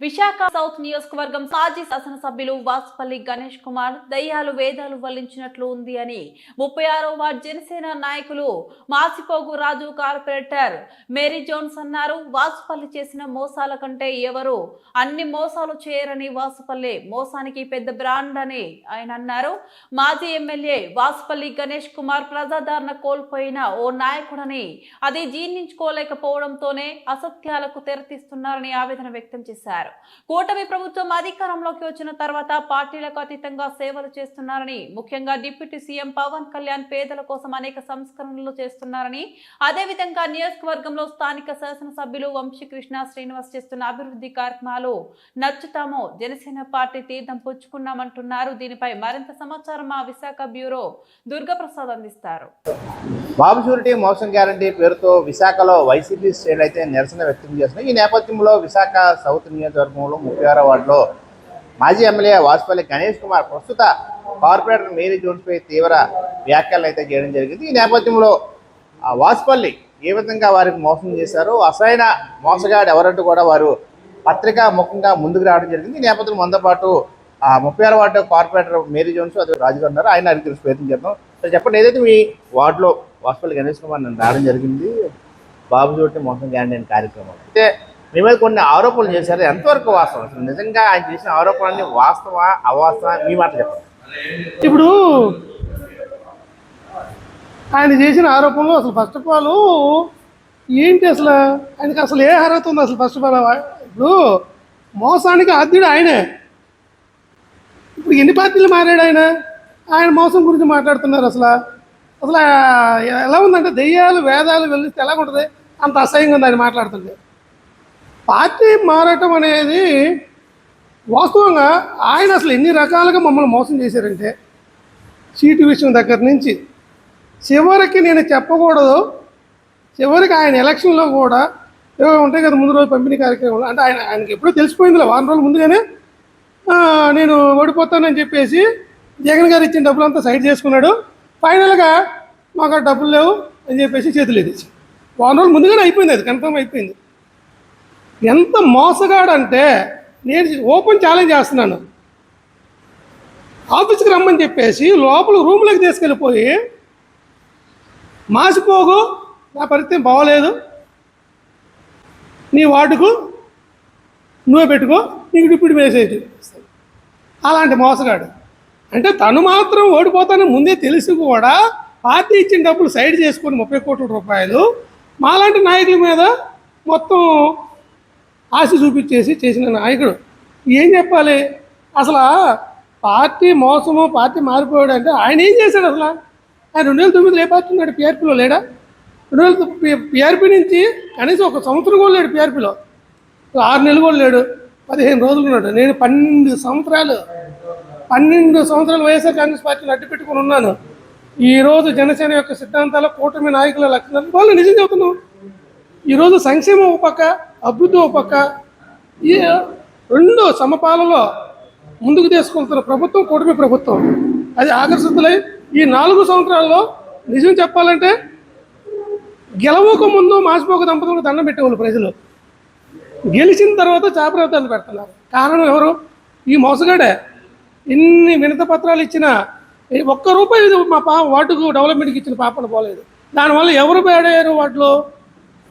Visakha south నియోజకవర్గం మాజీ శాసనసభ్యులు వాసుపల్లి గణేష్ కుమార్ దయ్యాలు వేదాలు వల్లించినట్లు ఉంది అని ముప్పై ఆరో వార్డ్ జనసేన నాయకులు Masipogu Raju corporator Mary Jones అన్నారు. వాసుపల్లి చేసిన మోసాల కంటే ఎవరు అన్ని మోసాలు చేయరని వాసుపల్లి మోసానికి పెద్ద బ్రాండ్ అని ఆయన అన్నారు. మాజీ ఎమ్మెల్యే వాసుపల్లి గణేష్ కుమార్ ప్రజాదరణ కోల్పోయిన ఓ నాయకుడని అది జీర్ణించుకోలేకపోవడంతోనే అసత్యాలకు తెరతీస్తున్నారని ఆవేదన వ్యక్తం చేశారు. కూటమి ప్రభుత్వం అధికారంలోకి వచ్చిన తర్వాత పార్టీలకు అతీతంగా సేవలు చేస్తున్నారని ముఖ్యంగా డిప్యూటీ సీఎం పవన్ కళ్యాణ్ పేదల కోసం అనేక సంస్కరణలు చేస్తున్నారని అదేవిధంగా నియోజకవర్గంలో స్థానిక శాసనసభ్యులు వంశీకృష్ణ శ్రీనివాస్ చేస్తున్న అభివృద్ధి కార్యక్రమాలు నచ్చుతామో జనసేన పార్టీ తీర్థం పుచ్చుకున్నామంటున్నారు దీనిపై మరింత సమాచారం మా విశాఖ బ్యూరో దుర్గప్రసాద్ అందిస్తారు. బాబు షూరిటీ మోసం గ్యారంటీ పేరుతో విశాఖలో వైసీపీ శ్రేణులు అయితే నిరసన వ్యక్తం చేస్తున్నాయి. ఈ నేపథ్యంలో విశాఖ సౌత్ నియోజకవర్గంలో ముప్పై ఆరో వార్డులో మాజీ ఎమ్మెల్యే వాసుపల్లి గణేష్ కుమార్ ప్రస్తుత కార్పొరేటర్ మేరీ జోన్స్పై తీవ్ర వ్యాఖ్యలు అయితే చేయడం జరిగింది. ఈ నేపథ్యంలో ఆ వాసుపల్లి ఏ విధంగా వారికి మోసం చేశారో అసలైన మోసగాడు ఎవరంటూ కూడా వారు పత్రికా ముఖంగా ముందుకు రావడం జరిగింది. ఈ నేపథ్యంలో మనతో పాటు ఆ ముప్పై ఆరు వార్డు కార్పొరేటర్ మేరీ జోన్స్ అదే రాజు గారు ఉన్నారు. ఆయన అడిగి తెలుసు ప్రయత్నం చేద్దాం. సరే చెప్పండి ఏదైతే మీ వార్డులో వాసుపల్లి గణేష్ కుమార్ నన్ను రావడం జరిగింది బాబు చోటి మోసం గ్యారంటీ కార్యక్రమం. అయితే మీ మీద కొన్ని ఆరోపణలు చేశారు. ఎంతవరకు వాస్తవం? అసలు నిజంగా ఆయన చేసిన ఆరోపణలన్నీ వాస్తవా అవాస్తవా? మీ మాట చెప్పండి. ఇప్పుడు ఆయన చేసిన ఆరోపణలు అసలు ఫస్ట్ ఆఫ్ ఆల్ ఏంటి అసలు? ఆయనకి అసలు ఏ అర్హత ఉంది అసలు ఫస్ట్ ఆఫ్ ఆల్ ఇప్పుడు మోసానికి ఆద్యుడు ఆయనే. ఇప్పుడు ఎన్ని పార్టీలు మారాడు ఆయన? ఆయన మోసం గురించి మాట్లాడుతున్నారు అసలు. అసలు ఎలా ఉందంటే దెయ్యాలు వేదాలు వెళ్ళిస్తే ఎలా ఉంటుంది అంత అసహ్యంగా ఉంది ఆయన మాట్లాడుతుంటే. పార్టీ మారటం అనేది వాస్తవంగా ఆయన అసలు ఎన్ని రకాలుగా మమ్మల్ని మోసం చేశారంటే సీటు విషయం దగ్గర నుంచి చివరికి నేను చెప్పకూడదు. చివరికి ఆయన ఎలక్షన్లో కూడా ఏవో ఉంటాయి కదా ముందు రోజు పంపిణీ కార్యక్రమంలో. అంటే ఆయన ఆయనకి ఎప్పుడో తెలిసిపోయిందిలే వారం రోజుల ముందుగానే నేను ఓడిపోతానని చెప్పేసి జగన్ గారు ఇచ్చిన డబ్బులంతా సైడ్ చేసుకున్నాడు. ఫైనల్గా మాకు డబ్బులు లేవు అని చెప్పేసి చేతులు ఎదిసి వారం రోజులు ముందుగానే అయిపోయింది అది కన్ఫర్మ్ అయిపోయింది. ఎంత మోసగాడంటే నేను ఓపెన్ ఛాలెంజ్ చేస్తున్నాను. ఆఫీస్కి రమ్మని చెప్పేసి లోపల రూమ్లోకి తీసుకెళ్ళిపోయి మాసిపోగు నా పరిస్థితి బాగోలేదు. నీ వార్డుకు నువ్వే పెట్టుకో నీకు డిప్యూటీ మెసేజ్ అలాంటి మోసగాడు. అంటే తను మాత్రం ఓడిపోతానని ముందే తెలిసి కూడా పార్టీ ఇచ్చిన డబ్బులు సైడ్ చేసుకొని ముప్పై కోట్ల రూపాయలు మాలాంటి నాయకుల మీద మొత్తం ఆశ చూపించేసి చేసిన నాయకుడు. ఏం చెప్పాలి? అసలు పార్టీ మోసము పార్టీ మారిపోయాడు అంటే ఆయన ఏం చేశాడు అసలు? ఆయన రెండు వేల తొమ్మిదిలో ఏ పార్టీ ఉన్నాడు? పిఆర్పీలో లేడా? రెండు వేల పిఆర్పీ నుంచి కనీసం ఒక సంవత్సరం కూడా లేడు పిఆర్పీలో ఆరు నెలలు కూడా లేడు. పదిహేను రోజులు ఉన్నాడు. నేను పన్నెండు సంవత్సరాలు పన్నెండు సంవత్సరాలు వైఎస్ఆర్ కాంగ్రెస్ పార్టీని అడ్డు పెట్టుకుని ఉన్నాను. ఈరోజు జనసేన యొక్క సిద్ధాంతాల కూటమి నాయకుల లక్షణాలు. వాళ్ళు నిజం చెబుతున్నాం ఈరోజు సంక్షేమం ఒక పక్క అభివృద్ధి ఒక పక్క ఈ రెండు సమపాలలో ముందుకు తీసుకెళ్తున్న ప్రభుత్వం కూటమి ప్రభుత్వం. అది ఆకర్షితులై ఈ నాలుగు సంవత్సరాల్లో నిజం చెప్పాలంటే గెలవక ముందు మాసిపోక దంపతులకు దండం పెట్టేవాళ్ళు ప్రజలు. గెలిచిన తర్వాత చాపరవతాలు పెడుతున్నారు. కారణం ఎవరు? ఈ మోసగాడే. ఇన్ని వినత పత్రాలు ఇచ్చినా ఈ ఒక్క రూపాయి మా పా వాటికి డెవలప్మెంట్కి ఇచ్చిన పాపన పోలేదు. దానివల్ల ఎవరు పేడయ్యారు వాటిలో?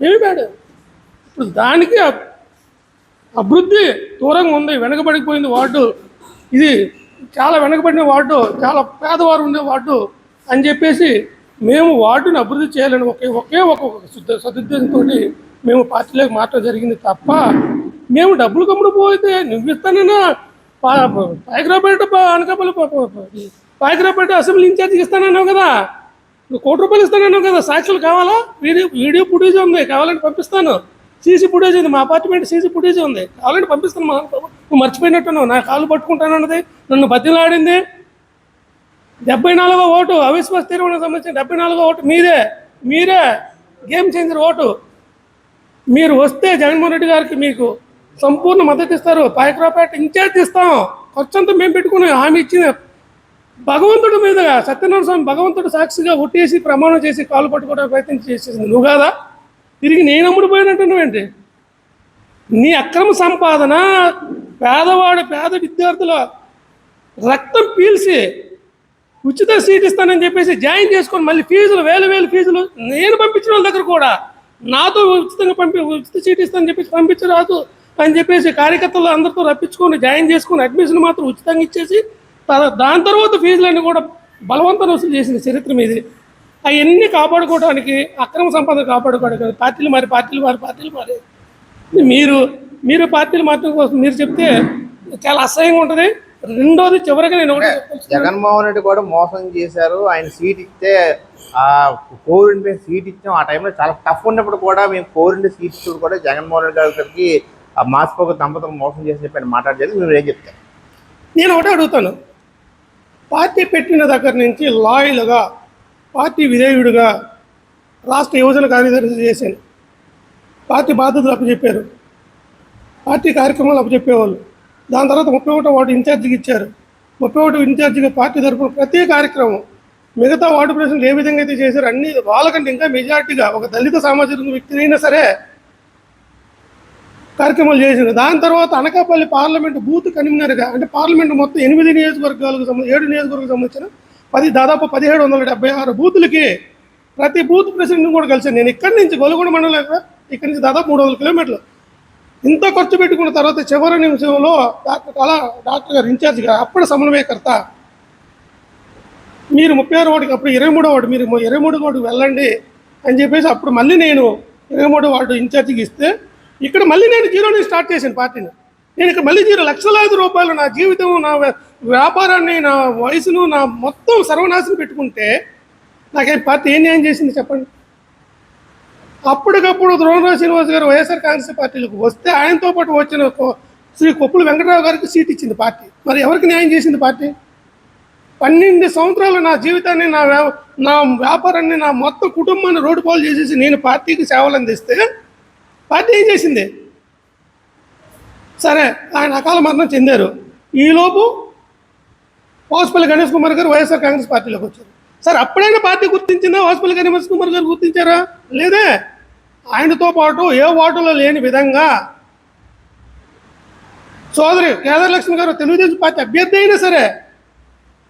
ఏమి పేడ ఇప్పుడు దానికి అభివృద్ధి దూరంగా ఉంది వెనకబడిపోయింది వార్డు. ఇది చాలా వెనకబడిన వార్డు చాలా పేదవారు ఉండే వార్డు అని చెప్పేసి మేము వార్డుని అభివృద్ధి చేయాలని ఒకే ఒకే ఒక సదుద్దేశంతో మేము పార్టీలోకి మార్చడం జరిగింది తప్ప మేము డబ్బులు కమ్ముడు పోతే నువ్వు ఇస్తానన్నా పాయకరాపేట అనకాపల్లి పాయకరాపేట అసెంబ్లీ ఇన్ఛార్జ్ ఇస్తానన్నావు కదా. నువ్వు కోటి రూపాయలు ఇస్తానన్నావు కదా. సాక్షులు కావాలా? వీడియో వీడియో ఫుటేజ్ ఉంది. కావాలంటే పంపిస్తాను. సీసీ ఫుటేజ్ ఉంది మా అపార్ట్మెంట్ సీసీ ఫుటేజ్ ఉంది. ఆల్రెడీ పంపిస్తాను మా నువ్వు మర్చిపోయినట్టున్నావు నా కాలు పట్టుకుంటానన్నది నన్ను బతిలాడింది. డెబ్బై నాలుగో ఓటు అవిశ్వాస తీర్మానం సంబంధించిన డెబ్బై నాలుగో ఓటు మీదే. మీరే గేమ్ చేంజర్ ఓటు. మీరు వస్తే జగన్మోహన్ రెడ్డి గారికి మీకు సంపూర్ణ మద్దతు ఇస్తారు. పాయకరాపేట ఇన్ఛార్జ్ ఇస్తాం. ఖర్చంతా మేము పెట్టుకుని హామీ ఇచ్చిన భగవంతుడి మీదుగా సత్యనారాయణ స్వామి భగవంతుడు సాక్షిగా ఒట్టేసి ప్రమాణం చేసి కాలు పట్టుకోవడానికి ప్రయత్నం చేసేసింది. నువ్వు కాదా? తిరిగి నేను అమ్ముడు పోయినట్టు నువ్వేంటి నీ అక్రమ సంపాదన పేదవాడు పేద విద్యార్థుల రక్తం పీల్చి ఉచిత సీట్ ఇస్తానని చెప్పేసి జాయిన్ చేసుకొని మళ్ళీ ఫీజులు వేలు వేలు ఫీజులు నేను పంపించిన వాళ్ళ దగ్గర కూడా నాతో ఉచితంగా పంపి ఉచిత సీట్ ఇస్తానని చెప్పేసి పంపించరాదు అని చెప్పేసి కార్యకర్తలు అందరితో రప్పించుకొని జాయిన్ చేసుకొని అడ్మిషన్ మాత్రం ఉచితంగా ఇచ్చేసి దాని తర్వాత ఫీజులన్నీ కూడా బలవంతం వసూలు చేసిన చరిత్ర మీది. అవన్నీ కాపాడుకోవడానికి అక్రమ సంపద కాపాడుకోవడానికి పార్టీలు మారి పార్టీలు మారి పార్టీలు మారి. మీరు మీరు పార్టీలు మార్చడం కోసం మీరు చెప్తే చాలా అసహ్యంగా ఉంటుంది. రెండోది చివరిగా నేను. జగన్మోహన్ రెడ్డి కూడా మోసం చేశారు. ఆయన సీట్ ఇస్తే ఆ కోవిడ్ సీట్ ఇచ్చాం. ఆ టైంలో చాలా టఫ్ ఉన్నప్పుడు కూడా మేము కోవిడ్ సీట్ ఇచ్చుడు కూడా జగన్మోహన్ రెడ్డి గారికి ఆ మాసిపోక దంపతులు మోసం చేసి చెప్పి ఆయన మాట్లాడేది మీరు ఏం చెప్తారు నేను ఒకటే అడుగుతాను. పార్టీ పెట్టిన దగ్గర నుంచి లాయల్గా పార్టీ విధేయుడిగా రాష్ట్ర యువజన కార్యదర్శి చేశాను పార్టీ బాధ్యతలు అప్పచెప్పారు. పార్టీ కార్యక్రమాలు అప్పచెప్పేవాళ్ళు. దాని తర్వాత ముప్పై ఒకటో వార్డు ఇన్ఛార్జికి ఇచ్చారు. ముప్పై ఒకటి ఇన్ఛార్జిగా పార్టీ తరఫున ప్రతి కార్యక్రమం మిగతా వార్డు ప్రజలు ఏ విధంగా అయితే చేశారు అన్ని వాళ్ళకంటే ఇంకా మెజార్టీగా ఒక దళిత సామాజిక వ్యక్తి అయినా సరే కార్యక్రమాలు చేసింది దాని తర్వాత అనకాపల్లి పార్లమెంట్ బూత్ కన్వీనర్గా అంటే పార్లమెంట్ మొత్తం ఎనిమిది నియోజకవర్గాలకు సంబంధించి ఏడు నియోజకవర్గాలకు సంబంధించిన పది దాదాపు పదిహేడు వందల డెబ్బై ఆరు బూతులకి ప్రతి బూత్ ప్రెసిడెంట్ని కూడా కలిసాను నేను ఇక్కడి నుంచి గొలుగొండ మండలం ఇక్కడి నుంచి దాదాపు మూడు వందల కిలోమీటర్లు. ఇంత ఖర్చు పెట్టుకున్న తర్వాత చివరి నిమిషంలో డాక్టర్ కళా డాక్టర్ గారు ఇన్ఛార్జ్ గారు అప్పుడు సమన్వయకర్త. మీరు ముప్పై ఆరు వాటికి అప్పుడు ఇరవై మూడో వాడు మీరు ఇరవై మూడో వాటికి వెళ్ళండి అని చెప్పేసి అప్పుడు మళ్ళీ నేను ఇరవై మూడో వార్డు ఇన్ఛార్జికి ఇస్తే ఇక్కడ మళ్ళీ నేను జీరో నుంచి స్టార్ట్ చేశాను పార్టీని. నేను ఇక్కడ మళ్ళీ జీరో లక్షలాది రూపాయలు నా జీవితం నా వ్యాపారాన్ని నా వయసును నా మొత్తం సర్వనాశనం పెట్టుకుంటే నాకేం పార్టీ ఏం న్యాయం చేసింది చెప్పండి? అప్పటికప్పుడు ద్రోణరావు శ్రీనివాస్ గారు వైఎస్ఆర్ కాంగ్రెస్ పార్టీలకు వస్తే ఆయనతో పాటు వచ్చిన శ్రీ కొప్పుల వెంకటరావు గారికి సీట్ ఇచ్చింది పార్టీ. మరి ఎవరికి న్యాయం చేసింది పార్టీ? పన్నెండు సంవత్సరాలు నా జీవితాన్ని నా వ్యా- నా వ్యాపారాన్ని నా మొత్తం కుటుంబాన్ని రోడ్డు పాలు చేసేసి నేను పార్టీకి సేవలు అందిస్తే పార్టీ ఏం చేసింది? సరే ఆయన అకాల మరణం చెందారు. ఈలోపు వాసుపల్లి గణేష్ కుమార్ గారు వైఎస్ఆర్ కాంగ్రెస్ పార్టీలోకి వచ్చారు. సార్ అప్పుడైనా పార్టీ గుర్తించిందా? వాసుపల్లి గణేష్ కుమార్ గారు గుర్తించారా? లేదే. ఆయనతో పాటు ఏ ఓటులో లేని విధంగా సోదరి కేదారలక్ష్మి గారు తెలుగుదేశం పార్టీ అభ్యర్థి అయినా సరే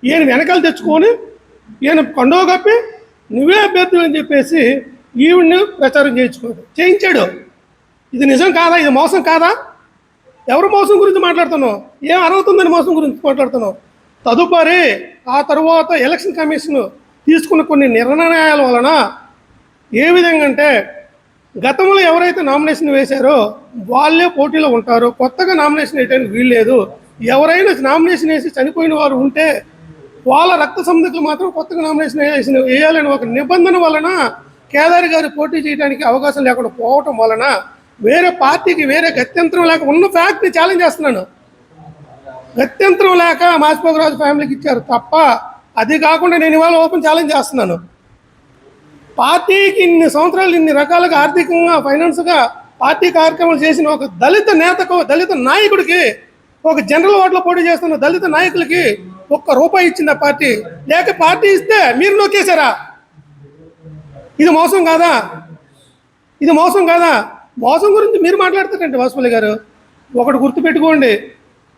ఈయన వెనకాల తెచ్చుకొని ఈయన కొండవ కప్పి నువ్వే అభ్యర్థులు అని చెప్పేసి ఈవిడ్ని ప్రచారం చేయించుకోడు చేయించాడు. ఇది నిజం కాదా? ఇది మోసం కాదా? ఎవరు మోసం గురించి మాట్లాడుతున్నావు? ఏం అర్హత ఉందని మోసం గురించి మాట్లాడుతున్నావు? తదుపరి ఆ తరువాత ఎలక్షన్ కమిషన్ తీసుకున్న కొన్ని నిర్ణయాల వలన ఏ విధంగా అంటే గతంలో ఎవరైతే నామినేషన్ వేశారో వాళ్ళే పోటీలో ఉంటారు. కొత్తగా నామినేషన్ వేయడానికి వీల్లేదు. ఎవరైనా నామినేషన్ వేసి చనిపోయిన వారు ఉంటే వాళ్ళ రక్త సంబంధికులు మాత్రం కొత్తగా నామినేషన్ వేసిన వేయాలని ఒక నిబంధన వలన కేదారి గారు పోటీ చేయడానికి అవకాశం లేకుండా పోవటం వలన వేరే పార్టీకి వేరే గత్యంతరం లేక ఉన్న ఫ్యాక్ట్ని ఛాలెంజ్ చేస్తున్నాను. గత్యంతరం లేక మాసిపోగరాజు ఫ్యామిలీకి ఇచ్చారు. తప్ప అది కాకుండా నేను ఇవాళ ఓపెన్ ఛాలెంజ్ చేస్తున్నాను. పార్టీకి ఇన్ని సంవత్సరాలు ఇన్ని రకాలుగా ఆర్థికంగా ఫైనాన్స్గా పార్టీ కార్యక్రమాలు చేసిన ఒక దళిత నేతకు దళిత నాయకుడికి ఒక జనరల్ ఓట్లో పోటీ చేస్తున్న దళిత నాయకులకి ఒక్క రూపాయి ఇచ్చింది పార్టీ. లేక పార్టీ ఇస్తే మీరు నొక్కేశారా? ఇది మోసం కాదా? ఇది మోసం కాదా? మోసం గురించి మీరు మాట్లాడతారండి వాసుపల్లి గారు. ఒకటి గుర్తుపెట్టుకోండి.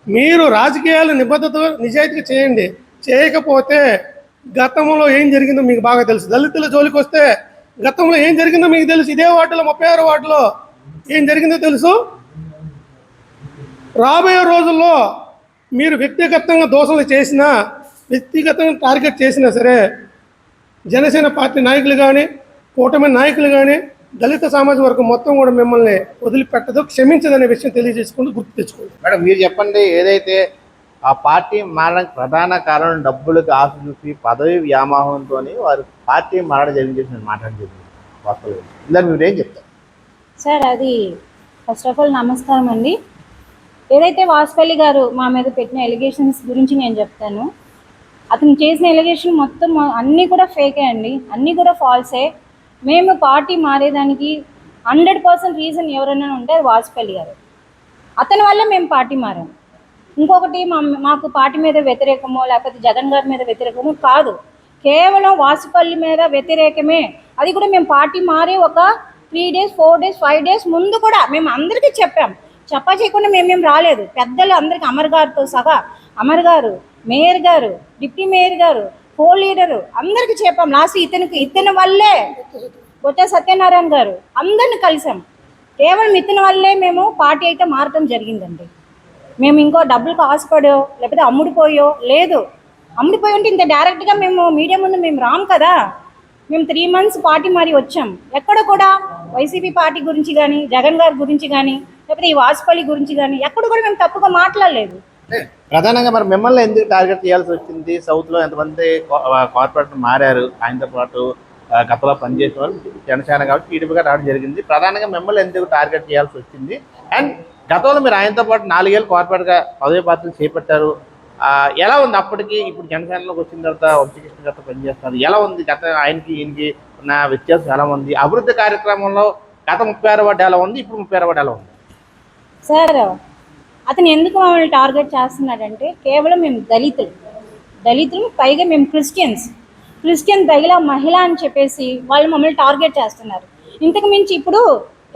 మీరు రాజకీయాలు నిబద్ధతతో నిజాయితీగా చేయండి. చేయకపోతే గతంలో ఏం జరిగిందో మీకు బాగా తెలుసు. దళితుల జోలికి వస్తే గతంలో ఏం జరిగిందో మీకు తెలుసు. ఇదే వార్డులో ముప్పై ఆరు వార్డులో ఏం జరిగిందో తెలుసు? రాబోయే రోజుల్లో మీరు వ్యక్తిగతంగా దోషలు చేసినా వ్యక్తిగతంగా టార్గెట్ చేసినా సరే జనసేన పార్టీ నాయకులు కానీ కూటమి నాయకులు కానీ దళిత సామాజిక వర్గం మొత్తం కూడా మిమ్మల్ని వదిలిపెట్టదు క్షమించదనే విషయం తెలియజేసుకుంటూ గుర్తు తెచ్చుకోండి. మేడం మీరు చెప్పండి ఏదైతే ఆ పార్టీ మారడానికి ప్రధాన కారణం డబ్బులకు ఆశ చూపి పదవి వ్యామోహంతో వారు పార్టీ మారడం జరిగింది నేను మాట్లాడలేదు. వాస్తవం ఇలా మీరు ఏం చెప్తారు? సార్ అది ఫస్ట్ ఆఫ్ ఆల్ నమస్కారం అండి. ఏదైతే వాసుపల్లి గారు మా మీద పెట్టిన ఎలిగేషన్స్ గురించి నేను చెప్తాను అతను చేసిన ఎలిగేషన్ మొత్తం అన్నీ కూడా ఫేకే అండి. అన్నీ కూడా ఫాల్సే మేము పార్టీ మారేదానికి హండ్రెడ్ పర్సెంట్ రీజన్ ఎవరైనా ఉంటే అది వాజ్పేయి గారు. అతని వల్ల మేము పార్టీ మారాం. ఇంకొకటి మా మాకు పార్టీ మీద వ్యతిరేకమో లేకపోతే జగన్ గారి మీద వ్యతిరేకమో కాదు. కేవలం వాసుపల్లి మీద వ్యతిరేకమే. అది కూడా మేము పార్టీ మారి ఒక three days four days five days ముందు కూడా మేము అందరికీ చెప్పాం. చెప్పా చేయకుండా మేమేం రాలేదు. పెద్దలు అందరికీ అమర్ గారితో సహా అమర్ గారు మేయర్ గారు డిప్యూటీ మేయర్ గారు కో లీడరు అందరికి చెప్పాం. లాస్ట్ ఇతనికి ఇతని వల్లే కొత్త సత్యనారాయణ గారు. అందరిని కలిసాం. కేవలం ఇతని వల్లే మేము పార్టీ అయితే మారటం జరిగిందండి. మేము ఇంకో డబ్బులకు ఆశపడో లేకపోతే అమ్ముడిపోయో లేదు. అమ్ముడిపోయి ఉంటే ఇంత డైరెక్ట్గా మేము మీడియా ముందు మేము రాము కదా. మేము త్రీ మంత్స్ పార్టీ మారి వచ్చాం. ఎక్కడ కూడా వైసీపీ పార్టీ గురించి కానీ జగన్ గారి గురించి కానీ లేకపోతే ఈ వాజ్పేయి గురించి కానీ ఎక్కడ కూడా మేము తప్పుగా మాట్లాడలేదు. ప్రధానంగా మరి మిమ్మల్ని ఎందుకు టార్గెట్ చేయాల్సి వచ్చింది? సౌత్లో ఎంతమంది కార్పొరేటర్ మారారు? ఆయనతో పాటు గతంలో పనిచేసిన వాళ్ళు జనసేన కాబట్టి టీడీపీగా రావడం జరిగింది. ప్రధానంగా మిమ్మల్ని ఎందుకు టార్గెట్ చేయాల్సి వచ్చింది? అండ్ గతంలో మీరు ఆయనతో పాటు నాలుగేళ్ళు కార్పొరేట్గా పదవి పాత్రలు చేపట్టారు. ఎలా ఉంది అప్పటికి? ఇప్పుడు జనసేనలోకి వచ్చిన తర్వాత వంశకృష్ణ గారితో పనిచేస్తారు ఎలా ఉంది? గత ఆయనకి ఈయనకి ఉన్న వ్యత్యాసం ఎలా ఉంది? అభివృద్ధి కార్యక్రమంలో గత ముప్పై ఆరు ఎలా ఉంది? ఇప్పుడు ముప్పై ఆరు వార్డు ఎలా ఉంది? సార్ అతను ఎందుకు మమ్మల్ని టార్గెట్ చేస్తున్నాడంటే కేవలం మేము దళితులు. దళితులు పైగా మేము క్రిస్టియన్స్. క్రిస్టియన్ దగిల మహిళ అని చెప్పేసి వాళ్ళు మమ్మల్ని టార్గెట్ చేస్తున్నారు. ఇంతకు మించి ఇప్పుడు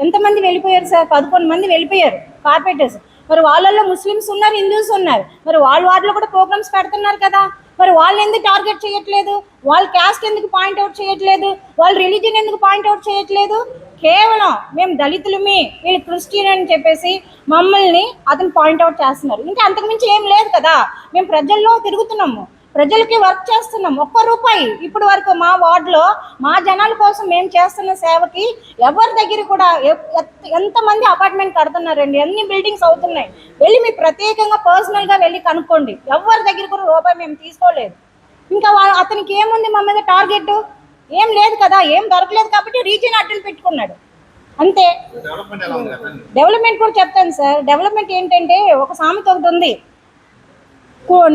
ఎంతమంది వెళ్ళిపోయారు సార్? పదకొండు మంది వెళ్ళిపోయారు. కార్పొరేటర్స్ మరి వాళ్ళల్లో ముస్లిమ్స్ ఉన్నారు హిందూస్ ఉన్నారు. మరి వాళ్ళ వాటిలో కూడా ప్రోగ్రామ్స్ పెడుతున్నారు కదా. మరి వాళ్ళు ఎందుకు టార్గెట్ చేయట్లేదు? వాళ్ళ క్యాస్ట్ ఎందుకు పాయింట్ అవుట్ చేయట్లేదు? వాళ్ళ రిలీజన్ ఎందుకు పాయింట్ అవుట్ చేయట్లేదు? కేవలం మేము దళితులమే వీళ్ళు క్రిస్టియన్ అని చెప్పేసి మమ్మల్ని అతను పాయింట్ అవుట్ చేస్తున్నారు. ఇంకా అంతకుమించి ఏం లేదు కదా. మేము ప్రజల్లో తిరుగుతున్నాము. ప్రజలకి వర్క్ చేస్తున్నాం ఒక్క రూపాయి ఇప్పటి వరకు మా వార్డులో మా జనాల కోసం మేము చేస్తున్న సేవకి ఎవరి దగ్గర కూడా ఎంతమంది అపార్ట్మెంట్ కడుతున్నారండి? ఎన్ని బిల్డింగ్స్ అవుతున్నాయి? వెళ్ళి మీ ప్రత్యేకంగా పర్సనల్గా వెళ్ళి కనుక్కోండి. ఎవరి దగ్గర కూడా రూపాయి మేము తీసుకోలేదు. ఇంకా వా- అతనికి ఏముంది మా మీద టార్గెట్ ఏం లేదు కదా ఏం దొరకలేదు కాబట్టి రీజియన్ అడ్డలు పెట్టుకున్నాడు. అంతే. డెవలప్మెంట్ కూడా చెప్తాను సార్. డెవలప్మెంట్ ఏంటంటే ఒక సామెత ఒకటి ఉంది.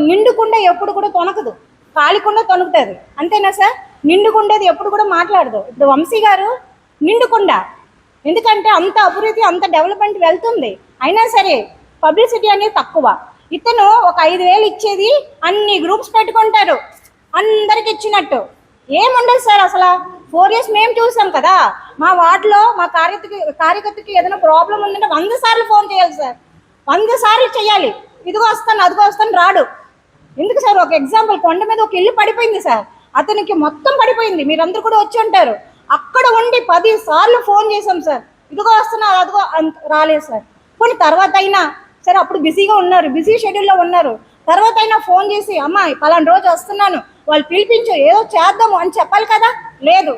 నిండుకుండా ఎప్పుడు కూడా తొనకదు. కాలికుండా తొనుకుతుంది. అంతేనా సార్? నిండుకుండేది ఎప్పుడు కూడా మాట్లాడదు. ఇప్పుడు వంశీ గారు నిండుకుండా. ఎందుకంటే అంత అభివృద్ధి అంత డెవలప్మెంట్ వెళ్తుంది. అయినా సరే పబ్లిసిటీ అనేది తక్కువ. ఇతను ఒక ఐదు వేలు ఇచ్చేది అన్ని గ్రూప్స్ పెట్టుకుంటారు. అందరికి ఇచ్చినట్టు. ఏముండదు సార్ అసలు ఫోర్ ఇయర్స్ మేము చూసాం కదా. మా వార్డులో మా కార్యకర్తకి కార్యకర్తకి ఏదైనా ప్రాబ్లం ఉందంటే వంద సార్లు ఫోన్ చేయాలి సార్. వంద సార్లు చేయాలి. ఇదిగో వస్తాను అదిగో వస్తాను రాడు. ఎందుకు సార్ ఒక ఎగ్జాంపుల్ కొండ మీద ఒక ఇల్లు పడిపోయింది సార్. అతనికి మొత్తం పడిపోయింది. మీరందరూ కూడా వచ్చి ఉంటారు. అక్కడ ఉండి పది సార్లు ఫోన్ చేసాం సార్. ఇదిగో వస్తున్నారు అదిగో అంత రాలేదు సార్. కొన్ని తర్వాత అయినా సరే అప్పుడు బిజీగా ఉన్నారు బిజీ షెడ్యూల్లో ఉన్నారు. తర్వాత అయినా ఫోన్ చేసి అమ్మా పలానా రోజు వస్తున్నాను. వాళ్ళు పిలిపించు ఏదో చేద్దాము అని చెప్పాలి కదా? లేదు.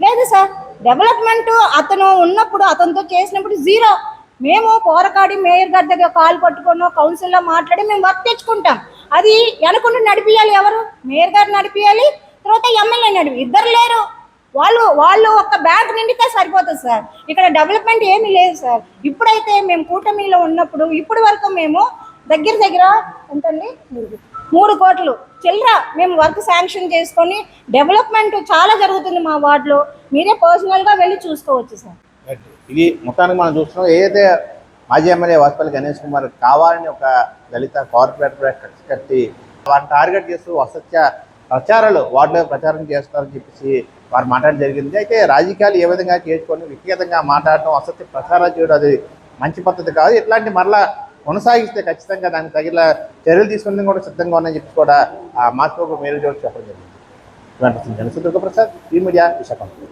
లేదు సార్. డెవలప్మెంట్ అతను ఉన్నప్పుడు అతనితో చేసినప్పుడు జీరో మేము పోరకాడి మేయర్ గారి దగ్గర కాల్ పట్టుకున్నాం కౌన్సిల్లో మాట్లాడి మేము వర్క్ తెచ్చుకుంటాం. అది వెనకుండా నడిపియాలి ఎవరు? మేయర్ గారు నడిపియాలి తర్వాత ఎమ్మెల్యే నడిపి ఇద్దరు లేరు. వాళ్ళు వాళ్ళు ఒక బ్యాంక్ నిండితే సరిపోతుంది సార్. ఇక్కడ డెవలప్మెంట్ ఏమీ లేదు సార్. ఇప్పుడైతే మేము కూటమిలో ఉన్నప్పుడు ఇప్పటి వరకు మేము దగ్గర దగ్గర ఎంతండి? మూడు కోట్లు. చిల్లర మేము వర్క్ శాంక్షన్ చేసుకొని డెవలప్మెంట్ చాలా జరుగుతుంది మా వార్డులో. మీరే పర్సనల్గా వెళ్ళి చూసుకోవచ్చు సార్. ఇది మొత్తానికి మనం చూస్తున్నాం ఏదైతే మాజీ ఎమ్మెల్యే వాసుపల్లి గణేష్ కుమార్ కావాలని ఒక దళిత కార్పొరేటర్ ఖర్చు కట్టి వారిని టార్గెట్ చేస్తూ అసత్య ప్రచారాలు వార్డులో ప్రచారం చేస్తారని చెప్పేసి వారు మాట్లాడడం జరిగింది. అయితే రాజకీయాలు ఏ విధంగా చేసుకొని వ్యక్తిగతంగా మాట్లాడడం అసత్య ప్రచారాలు చేయడం అది మంచి పద్ధతి కాదు. ఇట్లాంటి మరలా కొనసాగిస్తే ఖచ్చితంగా దానికి తగిన చర్యలు తీసుకుని కూడా సిద్ధంగా ఉన్నాయని చెప్పి కూడా ఆ మాస్కోకు మేలు చోటు చెప్పడం జరిగింది. ఇలాంటి దుర్గప్రసాద్ ఈ మీడియా విశాఖపట్నం